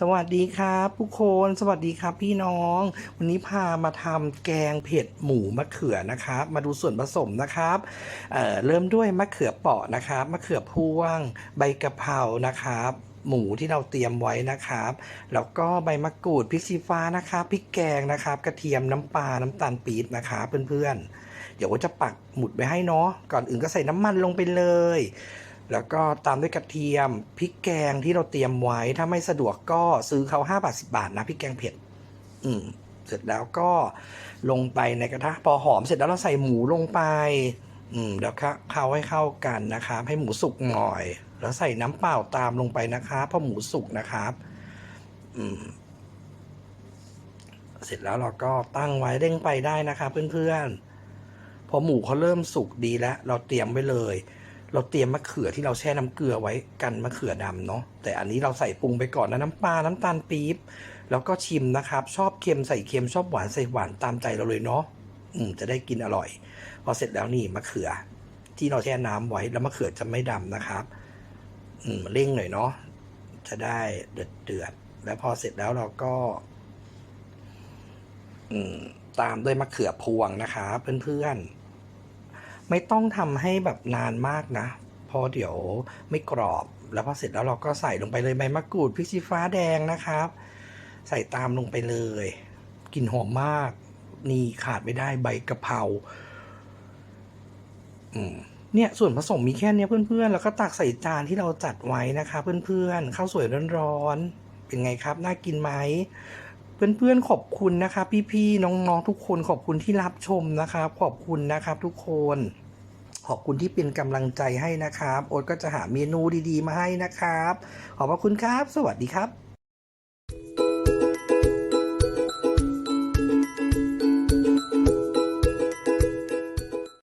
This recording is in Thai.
สวัสดีครับทุกคนสวัสดีครับพี่น้อง วันนี้พามาทำแกงเผ็ดหมูมะเขือนะครับ มาดูส่วนผสมนะครับเเริ่มด้วยมะเขือเปราะนะครับมะเขือพวง ใบกะเพรานะครับ หมูที่เราเตรียมไว้นะครับ แล้วก็ใบมะกรูดพริกชี้ฟ้านะครับพริกแกงนะครับ กระเทียมน้ำปลาน้ำตาลปี๊บนะครับเพื่อนๆเดี๋ยวว่าจะปักหมุดไว้ให้เนาะก่อนอื่นก็ใส่น้ำมันลงไปเลย แล้วก็ตามด้วยกระเทียมพริกแกงที่เราเตรียมไว้ ถ้าไม่สะดวกก็ซื้อเขา5บาท10 บาทนะพริกแกงเผ็ด อืม เสร็จแล้วก็ลงไปในกระทะพอหอมเสร็จแล้วเราใส่หมูลงไป อืมแล้วก็เข้าให้เข้ากันนะครับ ให้หมูสุกหน่อย แล้วใส่น้ำเปล่าตามลงไปนะครับพอหมูสุกนะครับ อืม เสร็จแล้วเราก็ตั้งไว้เร่งไปได้นะครับเพื่อนๆพอหมูเขาเริ่มสุกดีแล้ว เราเตรียมไว้เลย เราเตรียมมะเขือที่เราแช่น้ำเกลือไว้กันมะเขือดำเนาะแต่อันนี้เราใส่ปรุงไปก่อนนะน้ำปลาน้ำตาลปี๊บแล้วก็ชิมนะครับ ชอบเค็มใส่เค็มชอบหวานใส่หวานตามใจเราเลยเนาะอืมจะได้กินอร่อย พอเสร็จแล้วนี่มะเขือ ที่เราแช่น้ำไว้แล้วมะเขือจะไม่ดำนะครับ อืมเร่งหน่อยเนาะจะได้เดือดเดือดๆแล้วพอเสร็จแล้วเราก็ อืมตามด้วยมะเขือพวงนะคะเพื่อนๆ ไม่ต้องทำให้แบบนานมากนะเพอเดี๋ยวไม่กรอบแล้วพอเสร็จแล้วเราก็ใส่ลงไปเลยใบมะกรูดพริกชี้ฟ้าแดงนะครับ ใส่ตามลงไปเลยกลิ่นหอมมาก นี่ขาดไม่ได้ใบกะเพราอืมเนี่ยส่วนผสมมีแค่เนี้ยเพื่อนๆ แล้วก็ตักใส่จานที่เราจัดไว้นะคะ เพื่อนๆข้าวสวยร้อนๆเป็นไงครับ น่ากินไหม เพื่อนๆขอบคุณนะครับพี่ๆน้องๆทุกคนขอบคุณที่รับชมนะครับ ขอบคุณนะครับทุกคนขอบคุณที่เป็นกำลังใจให้นะครับ โอ๊ตก็จะหาเมนูดีๆ มาให้นะครับ ขอบพระคุณครับ สวัสดีครับ